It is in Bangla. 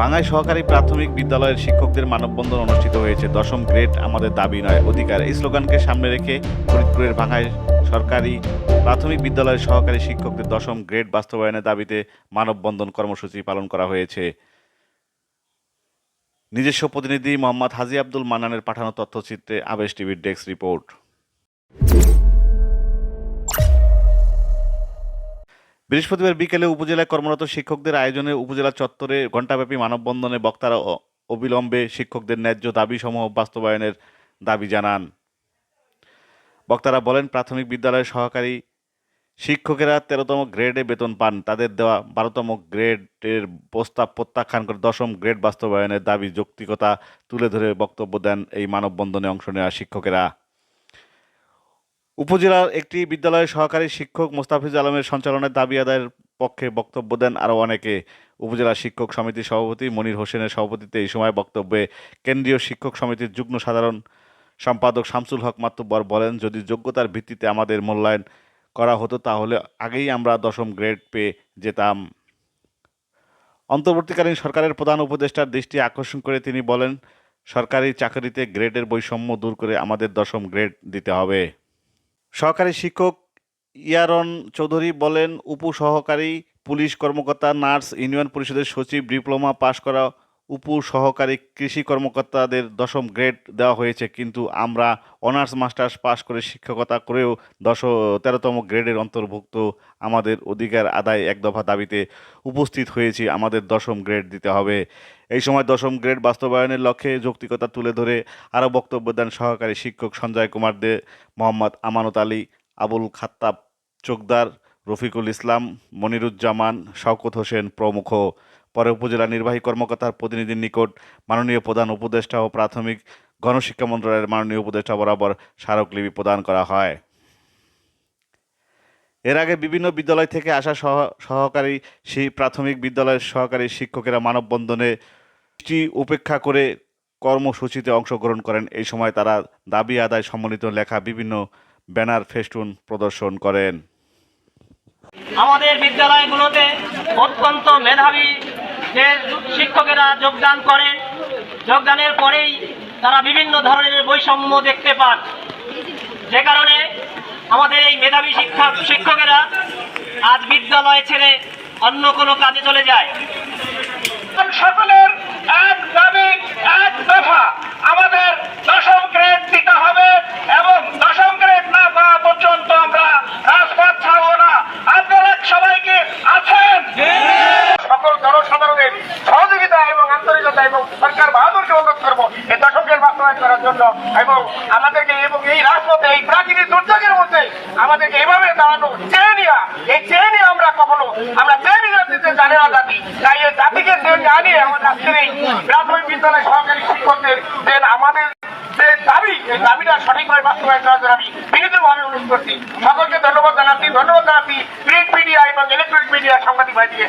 বাঙাই সহকারী প্রাথমিক বিদ্যালয়ের শিক্ষকদের মানববন্ধন অনুষ্ঠিত হয়েছে। দশম গ্রেড আমাদের দাবি নয়, অধিকার। এই স্লোগানকে সামনে রেখে ফরিদপুরের বাঙাই সরকারি প্রাথমিক বিদ্যালয়ের সহকারী শিক্ষকদের দশম গ্রেড বাস্তবায়নের দাবিতে মানববন্ধন কর্মসূচি পালন করা হয়েছে। নিজস্ব প্রতিনিধি মোহাম্মদ হাজি আব্দুল মান্নানের পাঠানো তথ্যচিত্রে আবেশ টিভির ডেস্ক রিপোর্ট। বৃহস্পতিবার বিকেলে উপজেলায় কর্মরত শিক্ষকদের আয়োজনে উপজেলা চত্বরে ঘণ্টাব্যাপী মানববন্ধনে বক্তারা অবিলম্বে শিক্ষকদের ন্যায্য দাবিসমূহ বাস্তবায়নের দাবি জানান। বক্তারা বলেন, প্রাথমিক বিদ্যালয়ের সহকারী শিক্ষকেরা তেরোতম গ্রেডে বেতন পান। তাদের দেওয়া বারোতম গ্রেডের প্রস্তাব প্রত্যাখ্যান করে দশম গ্রেড বাস্তবায়নের দাবি যৌক্তিকতা তুলে ধরে বক্তব্য দেন এই মানববন্ধনে অংশ নেওয়া শিক্ষকেরা। উপজেলার একটি বিদ্যালয়ের সহকারী শিক্ষক মোস্তাফিজ আলমের সঞ্চালনের দাবি আদায়ের পক্ষে বক্তব্য দেন আরও অনেকে। উপজেলা শিক্ষক সমিতির সভাপতি মনির হোসেনের সভাপতিত্বে এই সময় বক্তব্যে কেন্দ্রীয় শিক্ষক সমিতির যুগ্ম সাধারণ সম্পাদক শামসুল হক মাতুব্বর বলেন, যদি যোগ্যতার ভিত্তিতে আমাদের মূল্যায়ন করা হতো, তাহলে আগেই আমরা দশম গ্রেড পেয়ে যেতাম। অন্তর্বর্তীকালীন সরকারের প্রধান উপদেষ্টার দৃষ্টি আকর্ষণ করে তিনি বলেন, সরকারি চাকরিতে গ্রেডের বৈষম্য দূর করে আমাদের দশম গ্রেড দিতে হবে। সহকারী শিক্ষক ইয়ারন চৌধুরী বলেন, উপসহকারী পুলিশ কর্মকর্তা, নার্স, ইউনিয়ন পরিষদের সচিব, ডিপ্লোমা পাশ করা উপসহকারী কৃষি কর্মকর্তাদের দশম গ্রেড দেওয়া হয়েছে, কিন্তু আমরা অনার্স মাস্টার্স পাশ করে শিক্ষকতা করেও দশ, তেরোতম গ্রেডের অন্তর্ভুক্ত আমাদের অধিকার আদায় এক দফা দাবিতে উপস্থিত হয়েছি, আমাদের দশম গ্রেড দিতে হবে। এই সময় দশম গ্রেড বাস্তবায়নের লক্ষ্যে যৌক্তিকতা তুলে ধরে আরও বক্তব্য দেন সহকারী শিক্ষক সঞ্জয় কুমার দে, মোহাম্মদ আমানত আলী, আবুল খাত্তাব চোকদার, রফিকুল ইসলাম, মনিরুজ্জামান, শওকত হোসেন প্রমুখ। পরে উপজেলা নির্বাহী কর্মকর্তার প্রতিনিধির নিকট মাননীয় প্রধান উপদেষ্টা ও প্রাথমিক গণশিক্ষা মন্ত্রণালয়ের মাননীয় উপদেষ্টা বরাবর স্মারকলিপি প্রদান করা হয়। এর আগে বিভিন্ন বিদ্যালয় থেকে আসা সহ সহকারী সেই প্রাথমিক বিদ্যালয়ের সহকারী শিক্ষকেরা মানববন্ধনে উপেক্ষা করে কর্মসূচিতে অংশগ্রহণ করেন। এই সময় তারা দাবি আদায় সম্বলিত লেখা বিভিন্ন ব্যানার, ফেস্টুন প্রদর্শন করেন। আমাদের বিদ্যালয়গুলোতে অত্যন্ত মেধাবী যে শিক্ষকেরা যোগদান করেন। যোগদানের পরেই তারা বিভিন্ন ধরনের বৈষম্য দেখতে পান। যে কারণে আমাদের এই মেধাবী শিক্ষা শিক্ষকেরা আজ বিদ্যালয় ছেড়ে অন্য কোনো কাজে চলে যায়। সকলের এক দাবি এক দফা আমাদের দশম গ্রেড দিতে হবে এবং দশম গ্রেড না পাওয়া পর্যন্ত আমরা রাজপথ ছাড়বো না। আপনারা সবাইকে আছেন। সকল জনসাধারণের সহযোগিতা এবং আন্তরিকতা এবং সরকার বাহাদুরকে অনুরোধ করব এই দশম গ্রেড বাস্তবায়ন করার জন্য এবং আমাদেরকে এবং এই রাজপথে, এই প্রাকৃতিক দুর্যোগের মধ্যে আমাদেরকে এভাবে দাঁড়ানো চেয়ে নেওয়া, এই চেয়ে নিয়ে আমরা কখনো, আমরা চেয়ে দিতে জানি না জাতি। তাই এই জাতিকে চেয়ে নিয়ে আনিয়ে আমাদের আজকের প্রাথমিক বিদ্যালয় সহকারী শিক্ষকদের যে আমাদের যে দাবি দাবিটা সঠিকভাবে বাস্তবায়ন করার জন্য আমি বিনীতভাবে অনুরোধ করছি। সকলকে ধন্যবাদ জানাচ্ছি। ধন্যবাদ জানাচ্ছি। প্রিন্ট মিডিয়া এবং ইলেকট্রনিক মিডিয়া সাংবাদিক ভাইদিকে